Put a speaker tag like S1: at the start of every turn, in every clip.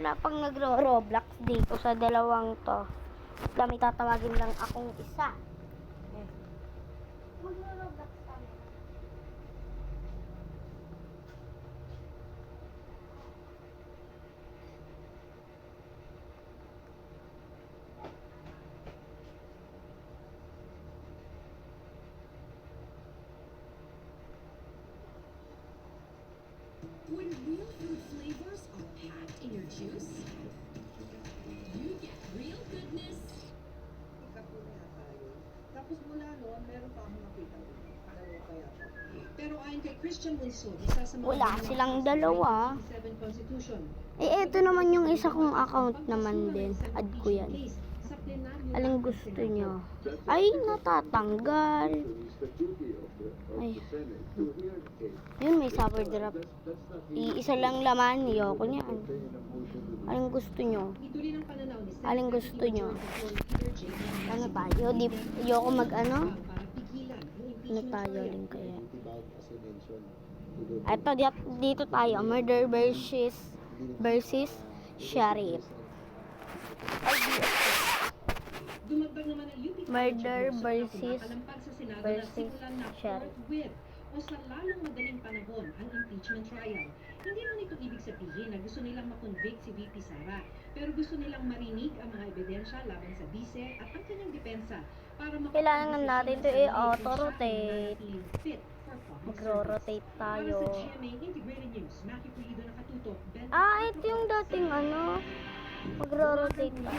S1: Wala pang nagro-roblox dito sa dalawang to. Kami tatawagin lang akong isa. Eh. Magro-roblox Wala silang dalawa.
S2: 1967 Constitution.
S1: Eh, eto naman yung isa kong account naman din. Add ko yan.
S2: Sa plenaryo
S1: Alin
S2: ng
S1: gusto nyo? Ay, natatanggal. Ay. Yun, may sour drop. Iisa lang laman, yoko niyan. Alin gusto nyo?
S2: Ituloy ng pananaw ni Senator
S1: Alin gusto nyo? Ano tayo? Di, ayoko mag ano? Ano tayo din kaya? Di- dito tayo. Murder versus versus sheriff. Murder versus- versus sheriff.
S2: sa lalong madaling panahon ang impeachment trial. Hindi lang ito ibig sabihin na gusto nilang makonvict si VP Sara, pero gusto nilang marinig ang mga ebidensya laban sa bise at ang kanyang depensa para
S1: Kailangan natin ito i-auto-rotate. Magro-rotate tayo. Ah, ito yung dating ano. Magro-rotate
S3: o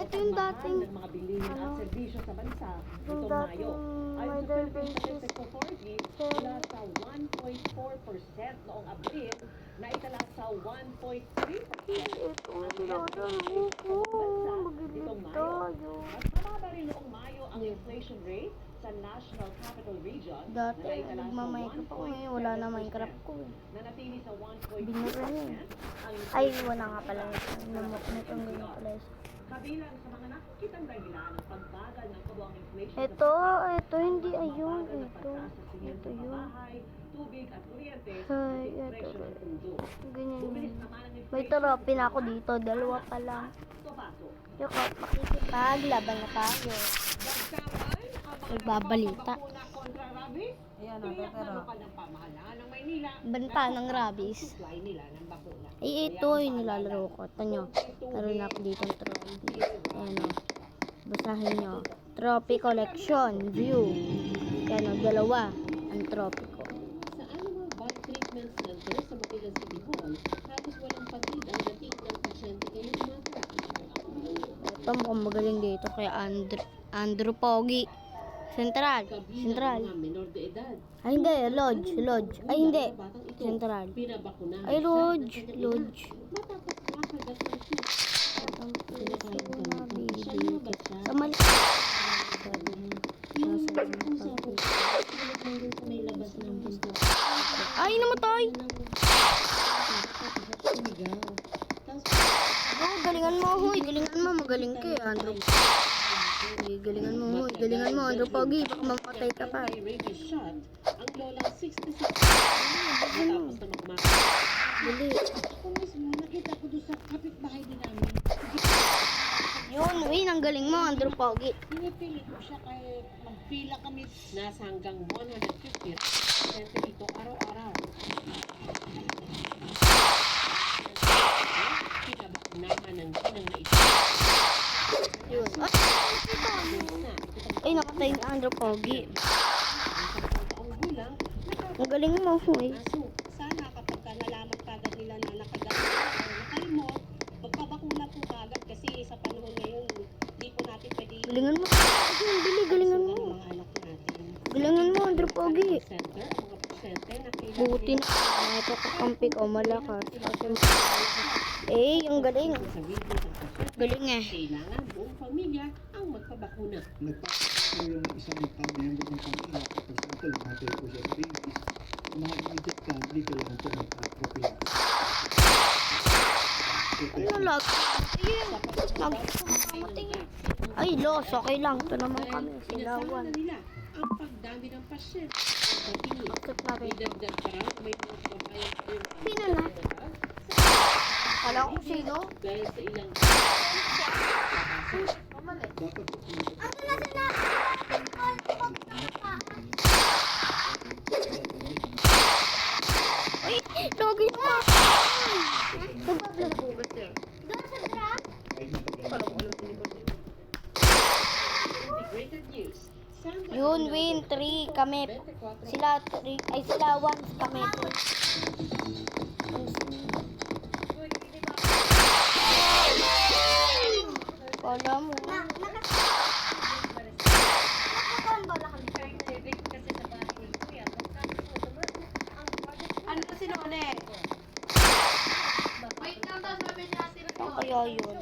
S1: Ito yung dating, ano, yung dating
S3: Statistics Authority, mula sa 1.4% noong Abril na itala sa 1.3%.
S1: Ito
S3: Ang
S1: dating ko. tayo.
S3: Mas mababa rin noong Mayo ang inflation rate sa National Capital Region
S1: Dati,
S3: na itala sa
S1: nagmamayka pa ko ngayon. Wala na Minecraft ko eh.
S3: Nanatili sa 1.2%.
S1: Binura niya eh. Ay, wala nga pala. Namok na itong ganyan pala.
S3: Kabilang sa mga nakikitang dahilan ng pagbagal ng kabuang inflation
S1: Ito, ito, hindi ayun. Ito, ito yun.
S3: tubig at kuryente
S1: ito.
S3: presyo ng pundo.
S1: Ganyan yun. May na ako dito. Dalawa pa lang.
S3: Tobago.
S1: Yung makikipag, laban na tayo. Nagbabalita.
S3: Kontra rabies.
S2: Ayan,
S3: Tiyak
S2: natuturo.
S3: na lokal ng pamahalaan ng Maynila
S1: Banta ng
S3: ang
S1: rabies.
S3: supply nila ng bakuna.
S1: Eh, ito yung nilalaro ko. Tanyo, meron na ako dito ng trophy. Ayan o. Basahin nyo. Trophy collection. View. Yan o, dalawa. Ang trophy ko.
S4: Sa Animal Body Treatment Center sa Makilan City Hall, halos walang patid ang dating ng pasyente ngayong umaga.
S1: Ito mukhang magaling dito kay Andrew, Andrew Pogi. Central. Central.
S4: mga menor de edad.
S1: Ay, hindi. Lodge. Lodge. Ay, hindi. Central. Ay, Lodge. Lodge. Sa mali. Ay, namatay. Oh, galingan mo, huy. Galingan mo. Magaling ka Andrew. Galingan mo, Andrew Pogi. Baka mamatay ka pa.
S4: ang lolang 66 matapos na magmakakas.
S1: Dali.
S4: Ako mismo, nakita ko doon sa kapitbahay din namin.
S1: Yun, win. Ang galing mo, Andrew Pogi.
S4: Pinipili ko siya kaya magpila kami. Nasa hanggang 150 sente dito araw-araw. Pinabakunahan ng ginang na ito.
S1: Yun. Ay,
S4: Na,
S1: ay nakatay ni Andrew Pogi.
S4: ang
S1: galing mo, huy.
S4: Aso, sana kapag ka nalaman kagad nila na nakagamit o nakalimot, magpabakuna po kagad kasi sa panahon ngayon, di po natin pwede
S1: Galingan mo. Ayun, dali. Galingan mo.
S4: ang mga anak natin.
S1: Galingan mo, Andrew Pogi.
S4: Center, mga pasyente na kailangan
S1: Buti na. Ito kakampi ko, malakas. Eh, ang galing. Galing eh.
S4: kailangan buong pamilya ang magpabakuna.
S5: nagpapakita yung isang pamilya ng pamilya for example, namatay po siya sa babies, mga immediate family kailangan po magpa-prophylaxis.
S1: Ano lag? Ayun. Lag. Ay, los. Okay lang. Ito naman kami. Silawan.
S4: ang pagdami ng pasyente sa pinis.
S1: Akit na
S4: May
S1: rin.
S4: dagdag pa, may mga kababayan pa rin.
S1: Sino na? Kala ko sino.
S4: Dahil sa ilang
S6: Dapat
S1: Uy, logi pa. Nagbablog ko ba
S2: news. Sandra
S1: Yun, win, 3 kami.
S2: 24
S1: Sila 3, ay sila 1 kami. Kala mo.
S3: Ano ba sinone?
S1: Saan kaya yun?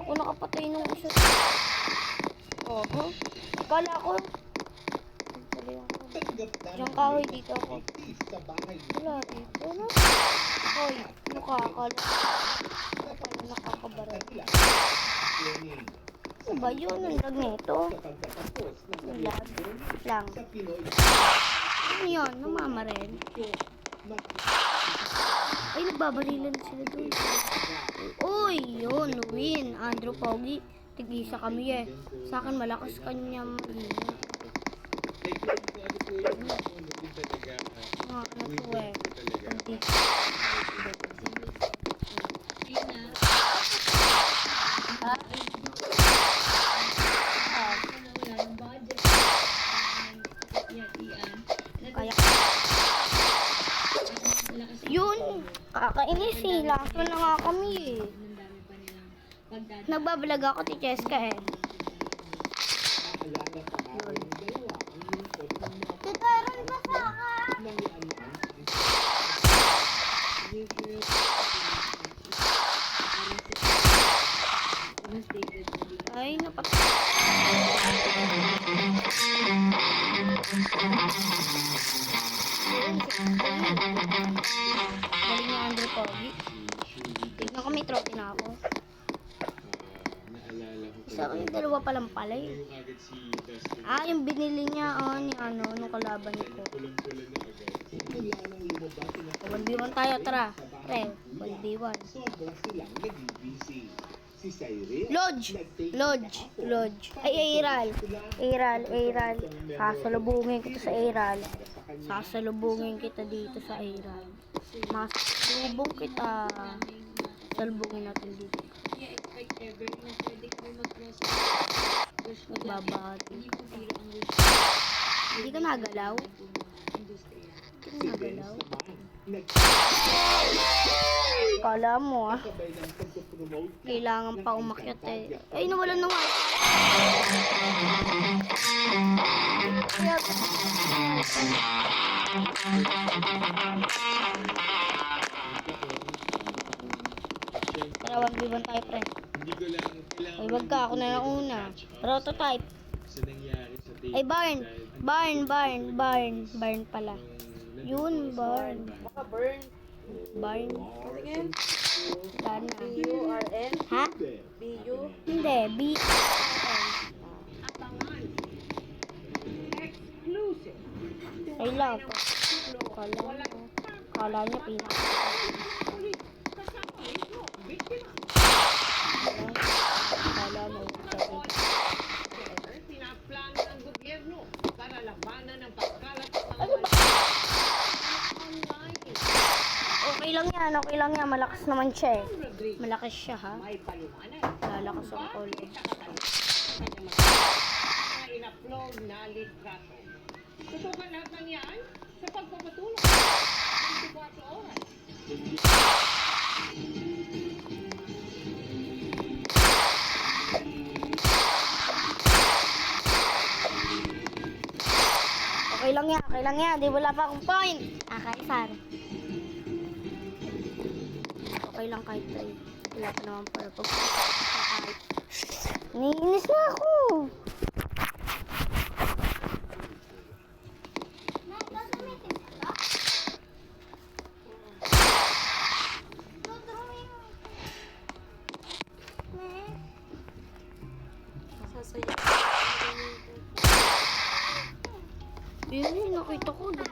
S1: Ako nakapatay nung isa. Oo. Kala ko. Tuloy ako. Diyan ka, hoy, dito ako. Wala dito, no? Hoy, mukha ka pala nakakabaral. Yun? Ang lag nito. Lag. Lang. Ano yun? Namamarel. Ay, nagbabarilan sila doon. Uy, yun, win. Andrew Pogi. Tig-isa kami eh. Sa akin, malakas kanya mahina. Mga ano to eh. Hindi. Kakainis eh. Lakas na nga kami eh. Nagbablog ako ti Cheska eh. Pala eh. Ah, yung binili niya, oh, ni ano, nung kalaban ko. 1v1 tayo, tara. Pre, 1v1. Lodge! Lodge! Lodge! Ay, Airal! Airal, Airal. Sasalubungin kita sa Airal. Sasalubungin kita dito sa Airal. Masalubong kita. Salubungin natin dito. Nagbabati. Hindi ka nagalaw? Hindi ka nagalaw? Kala mo ah. Kailangan pa umakyat eh. Ay, nawalan na nga. Kaya, tara, 1v1 tayo, pre.
S7: Hindi ko lang kailangan
S1: Ay, wag ka. Ako na lang una. Prototype.
S7: sa nangyari sa tape.
S1: Ay, barn. Barn, barn, barn. Barn pala. Yun, barn.
S4: Baka burn.
S1: Barn. Wala na.
S4: B-U-R-N.
S1: Ha?
S4: B-U.
S1: Hindi, B. Ay lang. Kala mo. Kala niya pinak. Kala mo.
S4: Pinaplano ng gobyerno para labanan ng pagkalat ng
S1: Ano. Okay lang yan, okay lang yan. Malakas naman siya eh. Malakas siya ha.
S4: May paliwanag.
S1: Lalakas ang college.
S4: in-upload na litrato. Tutukan lahat ng yan sa pagpapatulong ng 24 oras.
S1: Lang yan, okay lang yan. Di wala pa akong point. Ah, kaisar. Okay lang kahit ay. Wala pa naman pala pag. Niinis na ako. Yun yun, nakita ko. Mo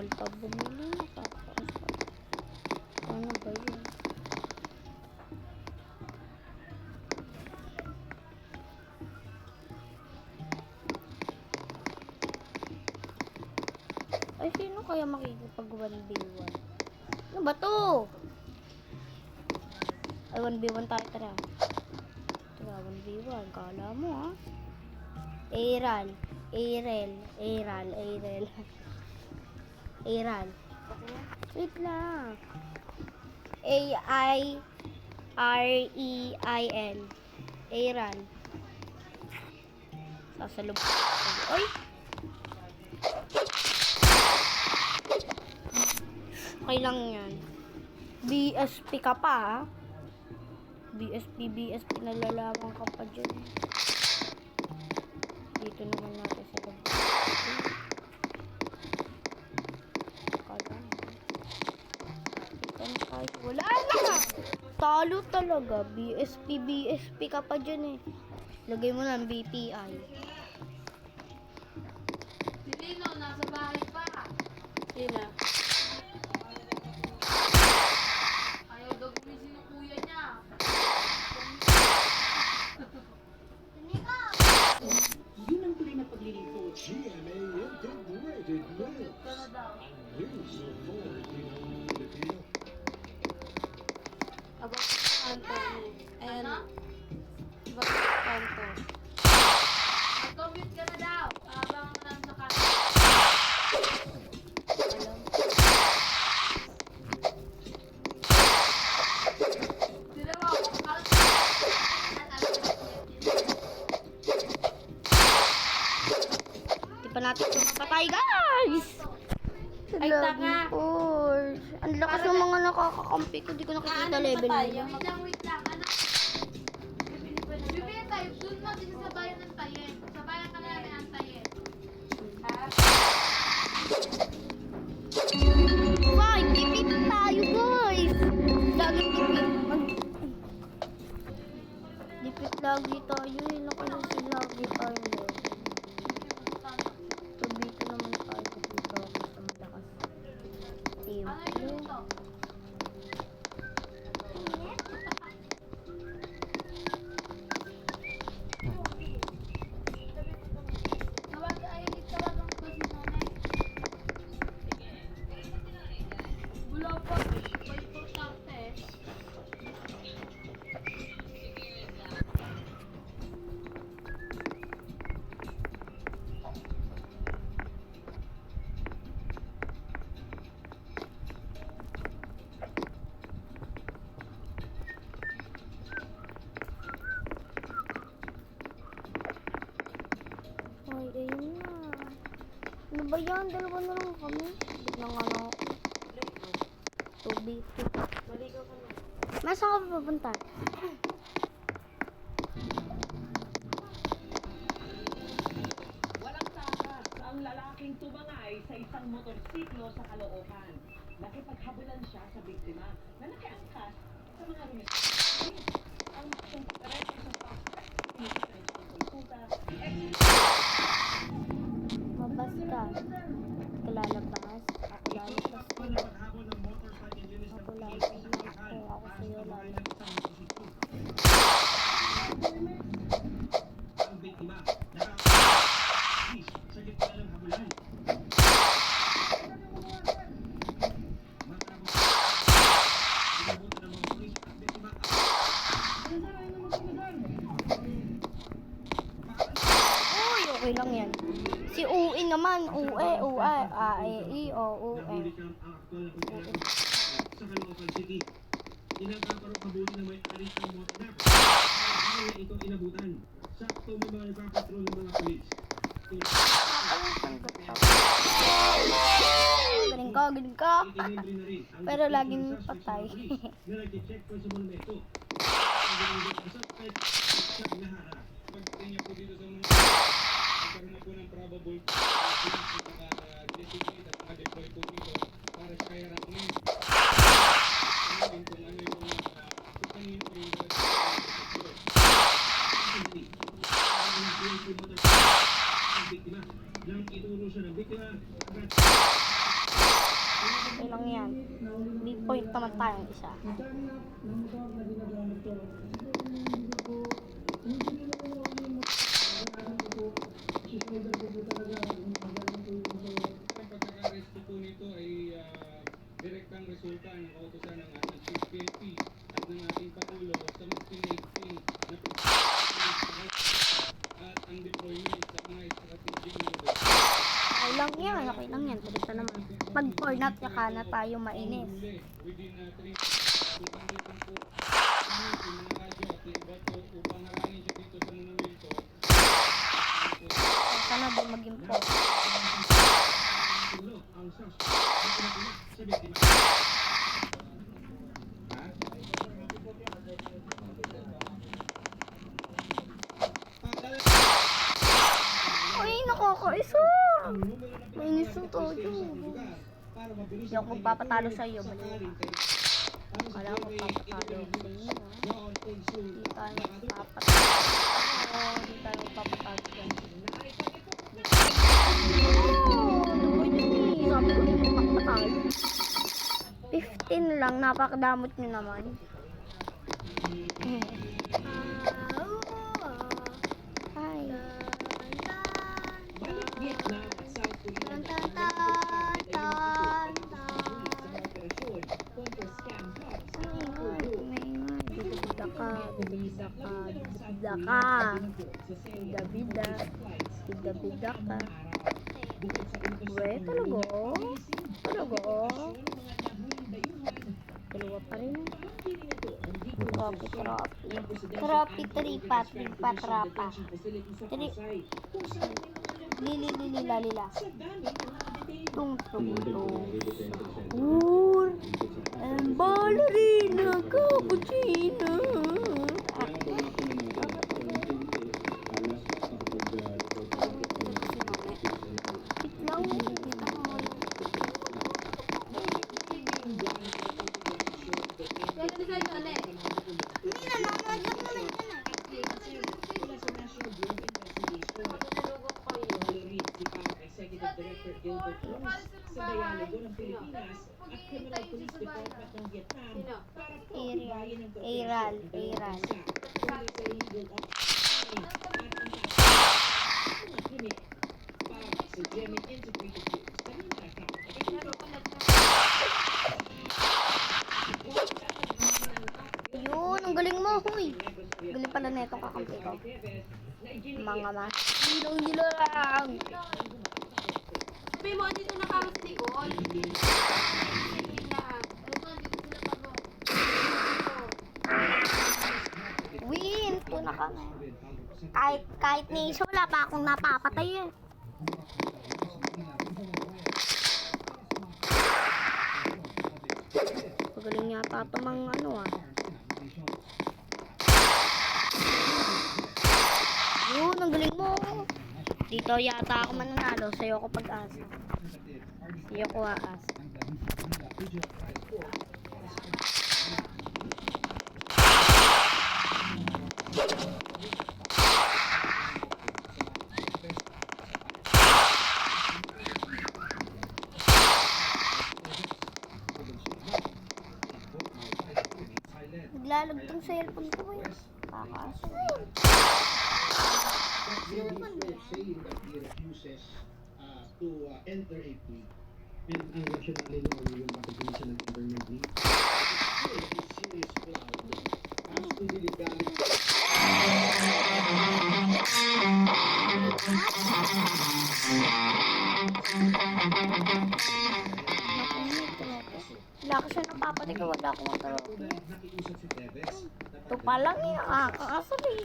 S1: Bawal pa bumili. Ano ba yun? Ay, sino kaya makikipag 1v1? Ano ba to? Ay, 1v1 tayo, tara. Tara, 1v1. Kala mo, ha? Aral. Aral. Aral. Aral. Aral. Wait lang. A-I-R-E-I-L. Aral. Sasalubog. Ay! Okay lang yan. BSP ka pa, ha? BSP, BSP, nalalaman ka pa dyan. Dito naman natin sa loob. Tayo. Wala na! Talo talaga. BSP, BSP ka pa dyan eh. Lagay mo ng BPI.
S8: Si Lino, nasa bahay pa.
S1: Sina?
S8: Ayaw daw gumising ng kuya niya.
S4: Yun ang tuloy na paglilingkod.
S6: GMA Integrated
S8: daw.
S6: News Authority ng
S1: yan? Dalawa na lang kami. Biglang ano. Tubig. Maligaw ka na. Masa ka pupunta?
S4: Walang takas ang lalaking tumangay sa isang motorsiklo sa Caloocan. Nakipaghabulan siya sa biktima na nakiangkas sa mga rumis. Ang
S9: PNP motorcycle ang biktima. Nang ituro siya ng biktima, agad
S1: Okay lang yan. May point naman tayong isa.
S7: Ah, direktang resulta ng kautosan ng ating Chief PNP at ng ating Pangulo sa mas pinaigting na at ang deployment sa mga strategic measures.
S1: Okay lang yan. Okay lang yan. Tuloy na naman. Pag fornat, saka na tayo mainis.
S7: Huli, within uh, three kung ano po po yung mga radyo at iba po upang harangin siya dito sa monumento.
S1: Sana di maging po.
S9: Tulo ang suspect na pinatulak sa biktima.
S1: Ay, nakakaisa. Mainis yung todo. Hindi ako magpapatalo sa iyo. Baliw. Kala ko magpapatalo sa iyo. Hindi tayo magpapatalo. Hindi tayo magpapatalo sa iyo. Sabi ko hindi magpapatalo. 15 lang, napakadamot nyo naman.
S4: Balik Vietnam at South Korea
S1: Tan,
S4: na
S1: tan,
S4: ang
S1: tan,
S4: sa operasyon kontra scam hubs
S1: Ay, ay, maingay. Bida ka, bida ka, bida ka.
S4: sa Seoul
S1: Bida-bida. Bida-bida ka.
S4: bukod sa inutos
S1: We, talaga? Talaga? Dalawa pa rin. Tropi, tropi. Tropi, tripa, tripa, trapa. Tri... Lili, lili, lalila. Tung, tung, tung. Ur. Ang ballerina, cappuccino. Ah, wait lang. Kita ko muna.
S8: Pero di kayo ano eh.
S1: Hindi na, nanonood lang naman yan ah.
S4: Mula sa National Bureau of Investigation, tuloy rin si PAO Executive Director Gilbert Cruz sa dialogo ng Pilipinas at Criminal Police Department ng Vietnam para pagbayin ng
S1: Aral,
S4: kooperasyon ng
S1: aral.
S4: dalawang bansa tungkol sa illegal operation at ang taas ng mga krimen. PAO sa GMA Integrated News, kanina nakakapagpapalala.
S1: Yun, ang galing mo, huy. Galing pala na itong kakampi ko. Mga mas. Ilong nila lang.
S8: Sabi mo, dito na kami sa likod. Hindi na.
S1: Win, ito na kami. Kahit, kahit ni Isa, wala pa akong napapatay eh. Pagaling yata ito mga ano ah. Yun, ang galing mo. Dito yata ako mananalo. Sa'yo ako pag-asa. Sa'yo ko aas. Naglalag tong cellphone ko eh. Yun.
S6: refuses uh, to uh, enter a plea. And ang rationale noon yung bakit hindi siya nag-enter ng plea. It's a serious cloud as to the legality
S1: napapatay ko. Wala akong
S6: na
S1: Ito pa lang eh. Nakakaasar eh.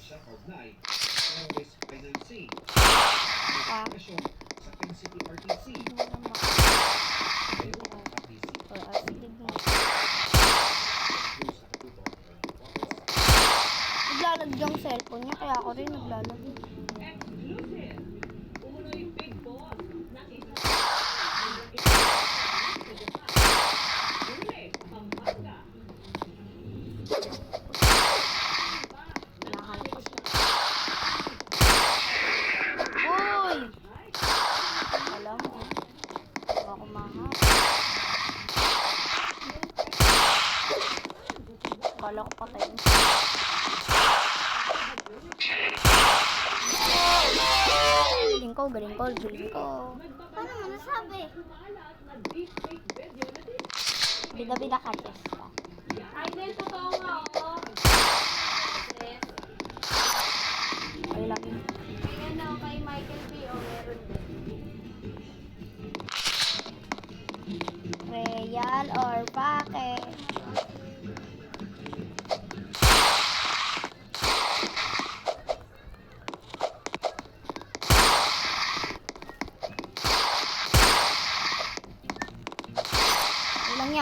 S6: Siya
S4: kaugnay
S1: ko, ko, galing ko.
S6: Paano mo nasabi?
S1: Bida-bida ka, Jess.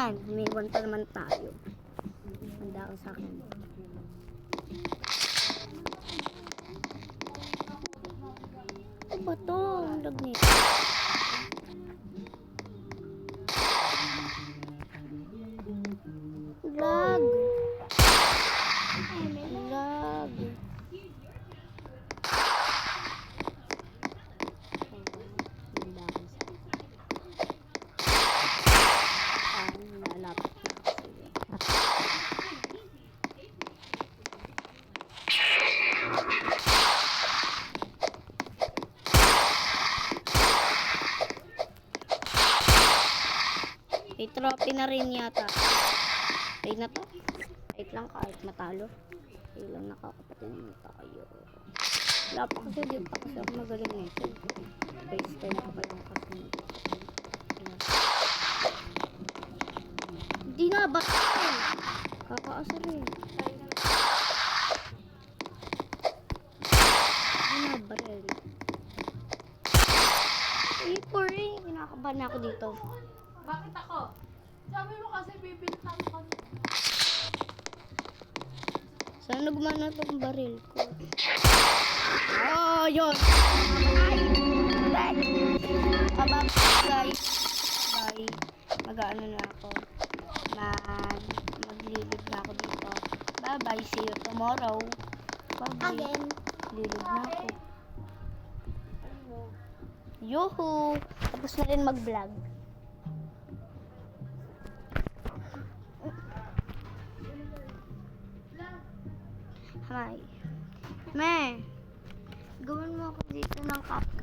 S1: Ilang yan? May one pa naman tayo. Handa ka sa akin. Trophy na rin yata. Ay na to. Wait lang kahit matalo. Ilang nakakapatid na tayo. Wala pa kasi di pa kasi ako magaling nito. First time ko pa lang kasi. Hindi na, bakit? Kakaasar eh. Hindi na, barel. Eh, poor eh. Kinakabahan na ako dito.
S6: Bakit ako? Sabi mo kasi bibintang ko.
S1: Sana gumana tong baril ko. Oh, yun! Ay! Abang guys. Bye. Mag-ano na ako. Mag... Maglilid na ako dito. Bye-bye. See you tomorrow. Bye-bye.
S6: Again.
S1: Lilid na ako. Yuhu! Tapos na rin mag-vlog. Hi. Me, gawin mo ako dito ng.
S6: Kailan?